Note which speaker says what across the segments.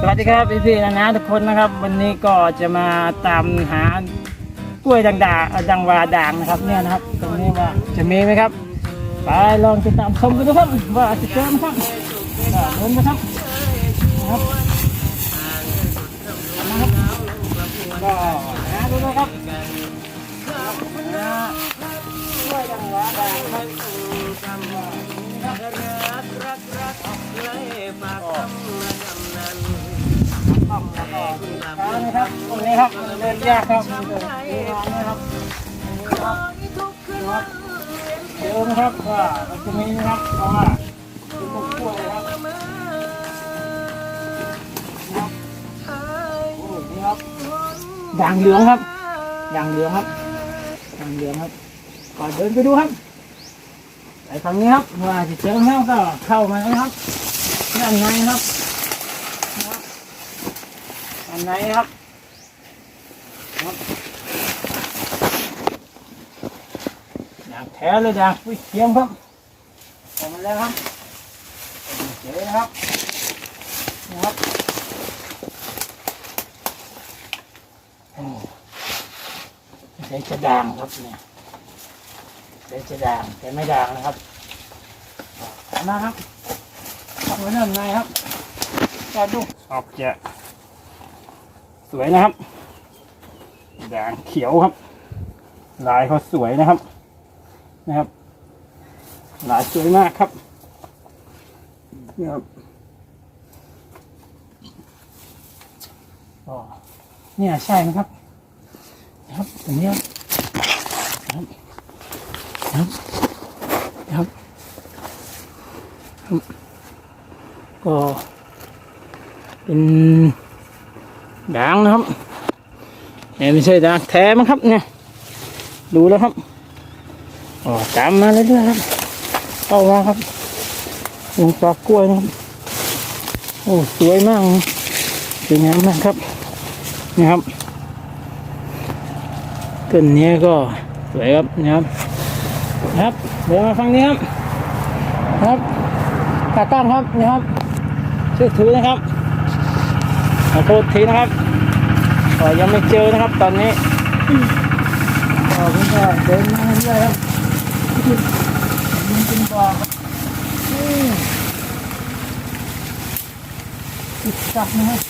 Speaker 1: สวัสดีครับพี่ๆนะนะทุกคนนะครับ วันนี้ก็จะมาตามหากล้วยดังดาเอ่อดังวาด่างนะครับเนี่ยนะครับ ตรงนี้ว่าจะมีไหมครับ ไปลองติดตามชมกันดูครับว่าจะเจอไหมครับก็ลุ้นนะครับนะครับนะครับก็หาดูนะครับกล้วยดังวาด่างครับ ครับแล้วก็ร้านนะครับตรงนี้ครับเดินยากครับดูร้านนะครับครับครับเดี๋ยวนะครับว่ามันจะมีนะครับเพราะว่าเป็นต้นกล้วยครับโอ้นี่ครับด่างเหลืองครับด่างเหลืองครับด่างเหลืองครับก่อนเดินไปดูครับไปฝั่งนี้ครับว่าจะเจอแล้วก็เข้ามาครับด้านในครับ ไหนครับครับด่างแท้เลยด่างวิเทียมครับออกมาแล้วครับเจ๋นะครับนะครับโอ้ใช้จะด่างครับเนี่ยใช้จะด่างแต่ไม่ด่างนะครับเอานะครับเอาไว้ด้านในครับก็ดูออกจะ สวยนะครับ ด่างเขียวครับ ลายเขาสวยนะครับ นะครับ ลายสวยมากครับนี่ครับเนี่ยใช่ไหมครับนะครับตรงนี้ครับนะครับนะครับนะครับครับก็เป็น ด่างนะครับเนี่ยไม่ใช่ด่างแท้มั้งครับเนี่ย ดูแล้วครับอ๋อตามมาเรื่อยๆครับเข้ามาครับวงปลากล้วยนะครับโอ้สวยมากสวยงามมากครับนี่ครับต้นนี้ก็สวยครับนะครับนะครับเดี๋ยวมาฟังนี้ครับครับตากล้งครับนี่ครับช่วยถือนะครับ ขอโทษทีนะครับก็ยังไม่เจอนะครับ ตอนนี้ก็ผมก็เดินมาเรื่อยครับมันเป็นบ่อครับอืมติดจับนะครับ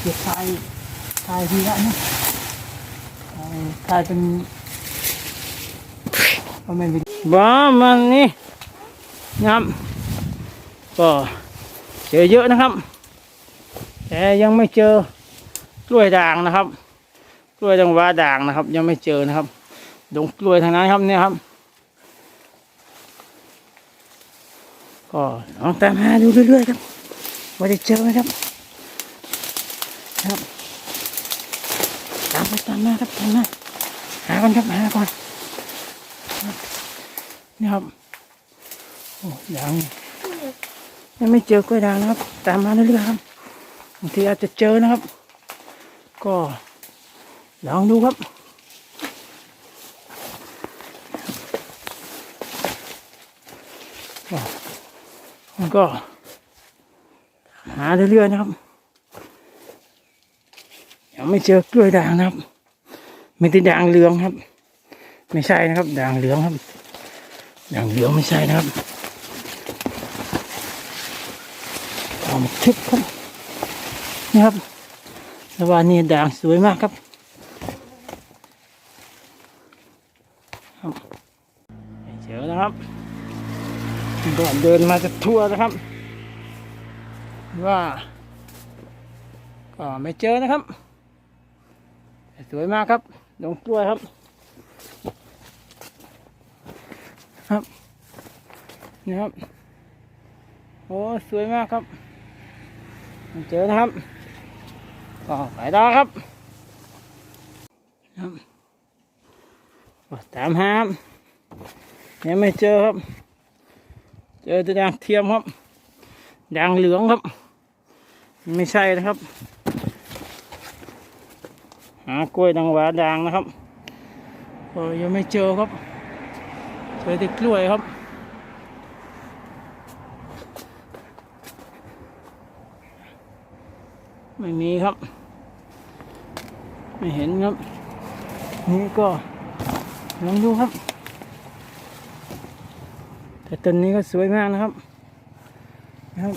Speaker 1: เก็บทายทายทีละนะเอาทายเป็นก็ไม่เป็นบ้ามันนี่นะครับก็เจอเยอะนะครับ แต่ยังไม่เจอกล้วยด่างนะครับ กล้วยดังวาด่างนะครับ ยังไม่เจอนะครับดงกล้วยทางนั้นครับเนี่ยครับ ก็ลองตามหาดูเรื่อยๆครับว่าจะเจอไหมครับ ครับตามไปตามมาครับตามมาหาก่อนครับหาก่อนนี่ครับโอ้ยังยังไม่เจอกล้วยด่างนะครับ ตามมาเรื่อยๆครับ บางทีอาจจะเจอนะครับ ก็ลองดูครับก็มันก็ หาเรื่อยๆนะครับ ยังไม่เจอกล้วยด่างนะครับไมีแต่ด่างเหลืองครับ ไม่ใช่นะครับด่างเหลืองครับด่างเหลืองไม่ใช่นะครับเอามาทึบครับ นี่ครับระหว่างนี้ด่างสวยมากครับ เจอแล้วครับก่อนเดินมาจะทั่วนะครับ ว่าก็ไม่เจอนะครับ สวยมากครับดงกล้วยครับ ครับนี่ครับ โอ้ สวยมากครับ เจอนะครับ ก็ไปต่อครับตามหาครับยังไม่เจอครับ เจอแต่ด่างเทียมครับด่างเหลืองครับ ไม่ใช่นะครับ หากล้วยดังหวาด่างนะครับยังไม่เจอครับเจอแต่กล้วยครับ ไม่มีครับ ไม่เห็นครับ นี่ก็ลองดูครับ แต่ต้นนี้ก็สวยมากนะครับนะครับ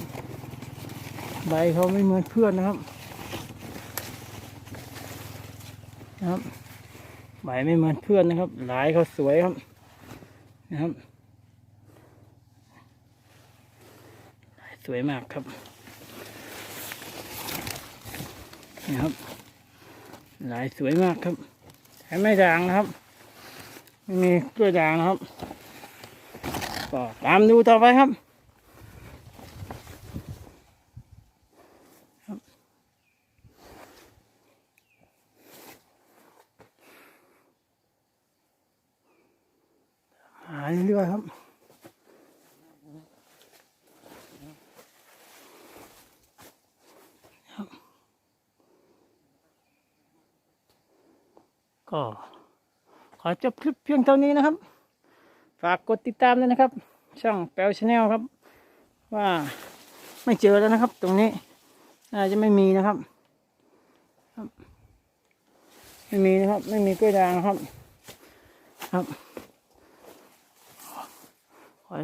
Speaker 1: ใบเขาไม่เหมือนเพื่อนนะครับนะครับใบไม่เหมือนเพื่อนนะครับลายเขาสวยครับนะครับลายสวยมากครับ นะครับลายสวยมากครับแต่ไม่ด่างนะครับไม่มีกล้วยด่างนะครับก็ตามดูต่อไปครับหาเรื่อยๆครับ ก็ขอจบคลิปเพียงเท่านี้นะครับ ฝากกดติดตามด้วยนะครับ ช่องแปลชาแนลครับ ว่าไม่เจอแล้วนะครับ ตรงนี้น่าจะไม่มีนะครับ ไม่มีนะครับ ไม่มีกล้วยด่างนะครับ ครับขอ